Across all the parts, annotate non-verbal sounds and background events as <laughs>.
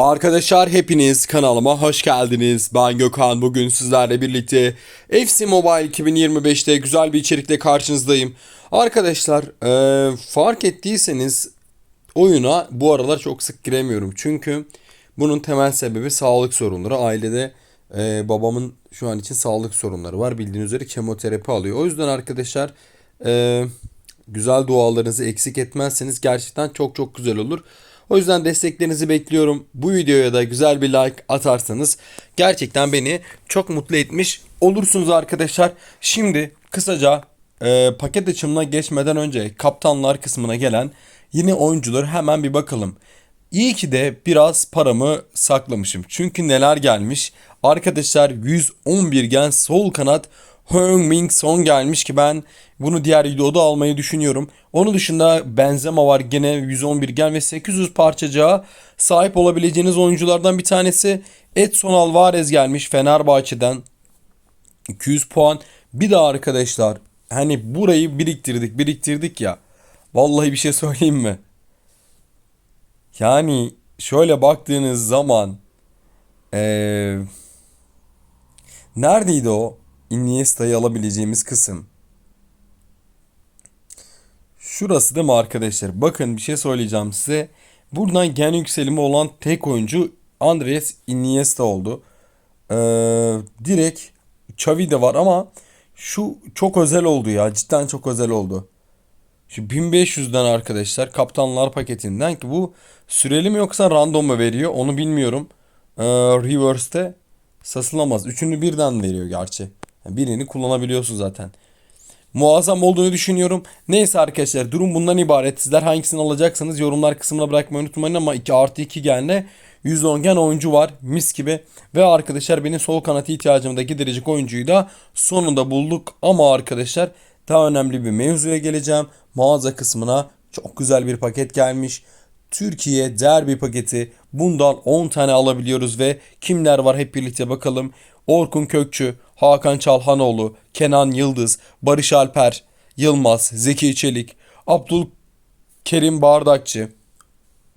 Arkadaşlar hepiniz kanalıma hoş geldiniz. Ben Gökhan. Bugün sizlerle birlikte FC Mobile 2025'te güzel bir içerikle karşınızdayım. Arkadaşlar eee, fark ettiyseniz oyuna bu aralar çok sık giremiyorum. Çünkü bunun temel sebebi sağlık sorunları. Ailede eee, babamın şu an için sağlık sorunları var. Bildiğiniz üzere kemoterapi alıyor. O yüzden arkadaşlar eee, güzel dualarınızı eksik etmezseniz gerçekten çok çok güzel olur. O yüzden desteklerinizi bekliyorum. Bu videoya da güzel bir like atarsanız gerçekten beni çok mutlu etmiş olursunuz arkadaşlar. Şimdi kısaca e, paket açımına geçmeden önce kaptanlar kısmına gelen yine oyuncuları hemen bir bakalım. İyi ki de biraz paramı saklamışım. Çünkü neler gelmiş? Arkadaşlar 111 gen sol kanat Heung-Min Son gelmiş ki ben bunu diğer videoda almayı düşünüyorum. Onun dışında Benzema var gene 111 gen ve 800 parçacığa sahip olabileceğiniz oyunculardan bir tanesi. Edson Alvarez gelmiş Fenerbahçe'den 200 puan. Bir de arkadaşlar hani burayı biriktirdik biriktirdik ya. Vallahi bir şey söyleyeyim mi? Yani şöyle baktığınız zaman eee neredeydi o Iniesta'yı alabileceğimiz kısım? Şurası değil mi arkadaşlar? Bakın bir şey söyleyeceğim size. Buradan gen yükselimi olan tek oyuncu Andres Iniesta oldu. Ee, direkt Xavi de var ama şu çok özel oldu ya. Cidden çok özel oldu. Şu 1500'den arkadaşlar kaptanlar paketinden ki bu süreli mi yoksa random mu veriyor onu bilmiyorum. Ee, reverse'te satılamaz. Üçünü birden veriyor gerçi. Yani birini kullanabiliyorsun zaten. Muazzam olduğunu düşünüyorum. Neyse arkadaşlar durum bundan ibaret. Sizler hangisini alacaksanız yorumlar kısmına bırakmayı unutmayın ama 2 artı 2 genle 110 gen oyuncu var mis gibi. Ve arkadaşlar benim sol kanat ihtiyacımda giderecek oyuncuyu da sonunda bulduk. Ama arkadaşlar daha önemli bir mevzuya geleceğim. Mağaza kısmına çok güzel bir paket gelmiş. Türkiye derbi paketi. Bundan 10 tane alabiliyoruz ve kimler var hep birlikte bakalım. Orkun Kökçü, Hakan Çalhanoğlu, Kenan Yıldız, Barış Alper, Yılmaz, Zeki Çelik, Abdülkerim Bardakçı.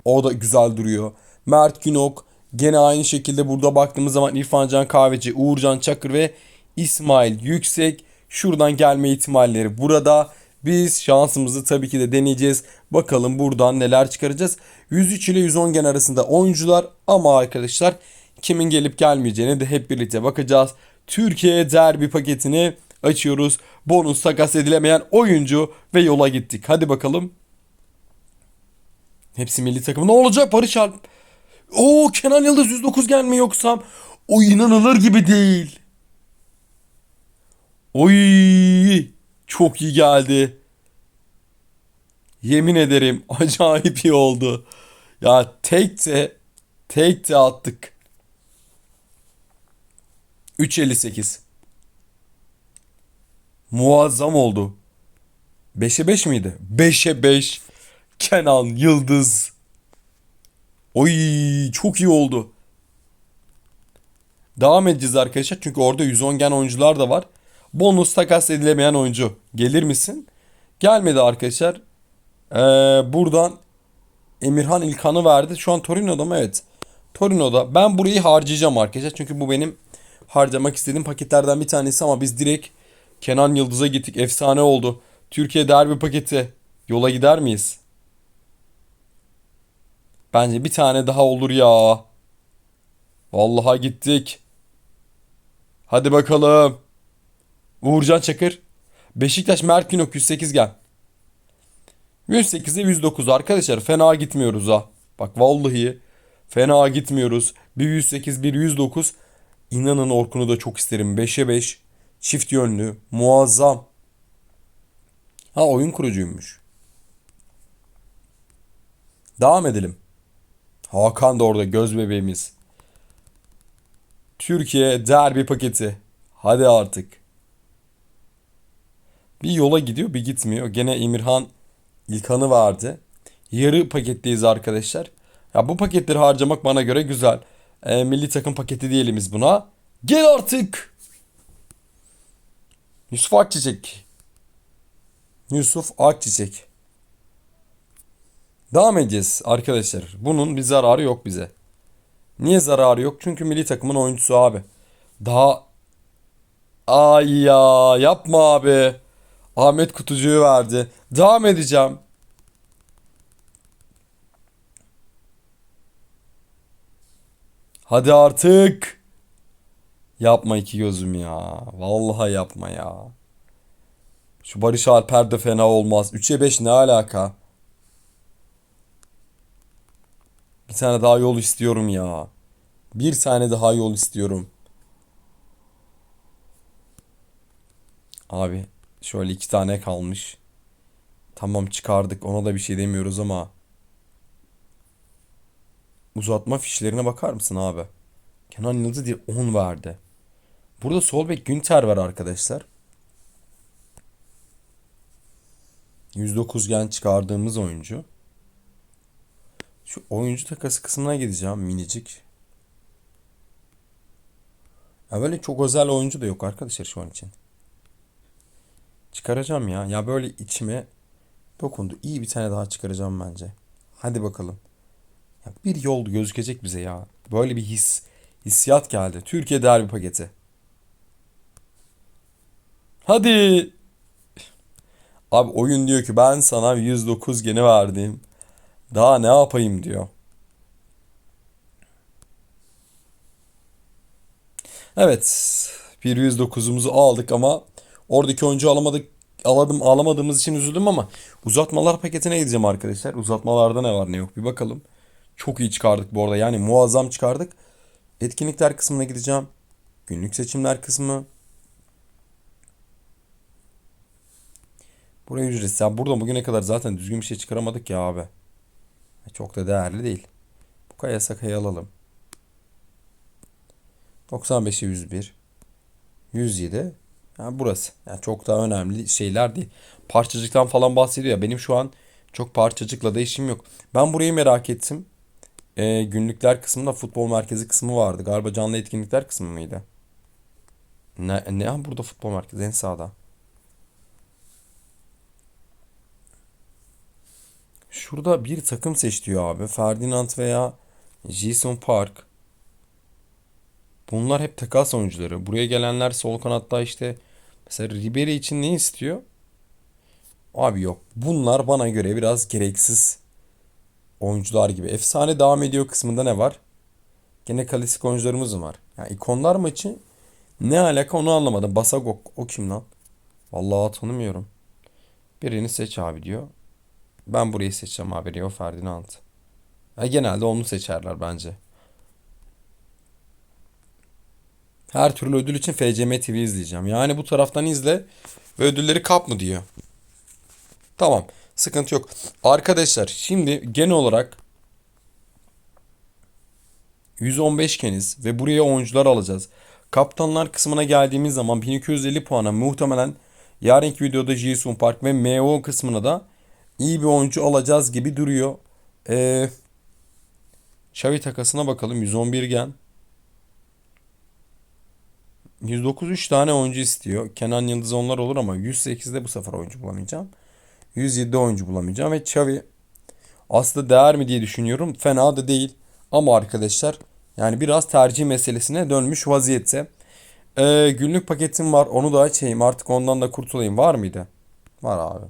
O da güzel duruyor. Mert Günok. Gene aynı şekilde burada baktığımız zaman İrfan Can Kahveci, Uğurcan Çakır ve İsmail Yüksek. Şuradan gelme ihtimalleri burada. Biz şansımızı tabii ki de deneyeceğiz. Bakalım buradan neler çıkaracağız. 103 ile 110 gen arasında oyuncular ama arkadaşlar kimin gelip gelmeyeceğine de hep birlikte bakacağız. Türkiye derbi paketini açıyoruz. Bonus takas edilemeyen oyuncu ve yola gittik. Hadi bakalım. Hepsi milli takımı. Ne olacak Barış Alp? Oo Kenan Yıldız 109 gelme yoksam. O inanılır gibi değil. Oy çok iyi geldi. Yemin ederim <laughs> acayip iyi oldu. Ya tek de tek de attık. 3.58. Muazzam oldu. 5'e 5 miydi? 5'e 5. Kenan Yıldız. Oy çok iyi oldu. Devam edeceğiz arkadaşlar. Çünkü orada 110 gen oyuncular da var. Bonus takas edilemeyen oyuncu. Gelir misin? Gelmedi arkadaşlar. Ee, buradan Emirhan İlkan'ı verdi. Şu an Torino'da mı? Evet. Torino'da. Ben burayı harcayacağım arkadaşlar. Çünkü bu benim harcamak istediğim paketlerden bir tanesi ama biz direkt Kenan Yıldız'a gittik. Efsane oldu. Türkiye derbi paketi. Yola gider miyiz? Bence bir tane daha olur ya. Vallahi gittik. Hadi bakalım. Uğurcan Çakır. Beşiktaş Mert Günok 108 gel. 108'e 109 arkadaşlar fena gitmiyoruz ha. Bak vallahi fena gitmiyoruz. Bir 108 bir 109. İnanın Orkun'u da çok isterim. 5'e 5. Çift yönlü. Muazzam. Ha oyun kurucuymuş. Devam edelim. Hakan da orada göz bebeğimiz. Türkiye derbi paketi. Hadi artık. Bir yola gidiyor bir gitmiyor. Gene Emirhan İlkan'ı vardı. Yarı paketteyiz arkadaşlar. Ya bu paketleri harcamak bana göre güzel. E, milli takım paketi diyelim biz buna. Gel artık. Yusuf Akçiçek. Yusuf Akçiçek. Devam edeceğiz arkadaşlar. Bunun bir zararı yok bize. Niye zararı yok? Çünkü milli takımın oyuncusu abi. Daha Ay ya yapma abi. Ahmet Kutucu'yu verdi. Devam edeceğim. Hadi artık. Yapma iki gözüm ya. Vallahi yapma ya. Şu Barış Alper de fena olmaz. 3'e 5 ne alaka? Bir tane daha yol istiyorum ya. Bir tane daha yol istiyorum. Abi şöyle iki tane kalmış. Tamam çıkardık ona da bir şey demiyoruz ama. Uzatma fişlerine bakar mısın abi? Kenan Yıldız diye 10 verdi. Burada sol bek Günter var arkadaşlar. 109 gen çıkardığımız oyuncu. Şu oyuncu takası kısmına gideceğim minicik. Ya böyle çok özel oyuncu da yok arkadaşlar şu an için. Çıkaracağım ya. Ya böyle içime dokundu. İyi bir tane daha çıkaracağım bence. Hadi bakalım. Bir yol gözükecek bize ya. Böyle bir his, hissiyat geldi. Türkiye derbi paketi. Hadi. Abi oyun diyor ki ben sana 109 geni verdim. Daha ne yapayım diyor. Evet. Bir 109'umuzu aldık ama oradaki oyuncu alamadık. Aladım, alamadığımız için üzüldüm ama uzatmalar paketine gideceğim arkadaşlar. Uzatmalarda ne var ne yok bir bakalım. Çok iyi çıkardık bu arada. Yani muazzam çıkardık. Etkinlikler kısmına gideceğim. Günlük seçimler kısmı. Buraya ücretsiz. Ya burada bugüne kadar zaten düzgün bir şey çıkaramadık ya abi. Çok da değerli değil. Bu kaya sakayı alalım. 95'e 101. 107. Yani burası. Yani çok daha önemli şeyler değil. Parçacıktan falan bahsediyor ya. Benim şu an çok parçacıkla da işim yok. Ben burayı merak ettim. Ee, günlükler kısmında futbol merkezi kısmı vardı. Galiba canlı etkinlikler kısmı mıydı? Ne, ne burada futbol merkezi en sağda. Şurada bir takım seç diyor abi. Ferdinand veya Jason Park. Bunlar hep takas oyuncuları. Buraya gelenler sol kanatta işte mesela Ribery için ne istiyor? Abi yok. Bunlar bana göre biraz gereksiz oyuncular gibi. Efsane devam ediyor kısmında ne var? Gene klasik oyuncularımız var. Yani ikonlar maçı ne alaka onu anlamadım. Basagok o kim lan? Vallahi tanımıyorum. Birini seç abi diyor. Ben burayı seçeceğim abi Rio Ferdinand. Ya genelde onu seçerler bence. Her türlü ödül için FCM TV izleyeceğim. Yani bu taraftan izle ve ödülleri kap mı diyor. Tamam. Sıkıntı yok. Arkadaşlar şimdi genel olarak 115 keniz ve buraya oyuncular alacağız. Kaptanlar kısmına geldiğimiz zaman 1250 puana muhtemelen yarınki videoda Jisung Park ve MO kısmına da iyi bir oyuncu alacağız gibi duruyor. Ee, Xavi takasına bakalım. 111 gen. 109 3 tane oyuncu istiyor. Kenan Yıldız onlar olur ama 108'de bu sefer oyuncu bulamayacağım. 107'de oyuncu bulamayacağım ve Xavi aslında değer mi diye düşünüyorum. Fena da değil. Ama arkadaşlar yani biraz tercih meselesine dönmüş vaziyette. Ee, günlük paketim var. Onu da açayım. Artık ondan da kurtulayım. Var mıydı? Var abi.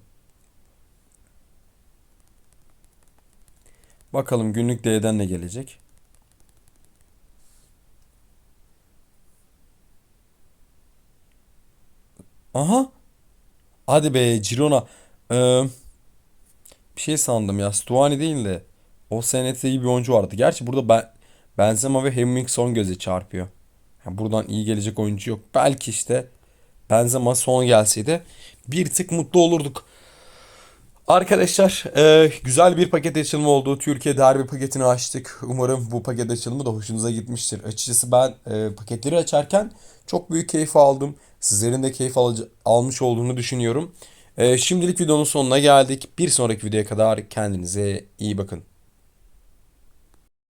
Bakalım günlük D'den ne gelecek? Aha. Hadi be Girona. Ee, bir şey sandım ya. Stuani değil de o senette iyi bir oyuncu vardı. Gerçi burada ben Benzema ve Heung-min son göze çarpıyor. Yani buradan iyi gelecek oyuncu yok. Belki işte Benzema son gelseydi bir tık mutlu olurduk. Arkadaşlar e, güzel bir paket açılımı oldu. Türkiye derbi paketini açtık. Umarım bu paket açılımı da hoşunuza gitmiştir. Açıkçası ben e, paketleri açarken çok büyük keyif aldım. Sizlerin de keyif al almış olduğunu düşünüyorum. E, şimdilik videonun sonuna geldik. Bir sonraki videoya kadar kendinize iyi bakın.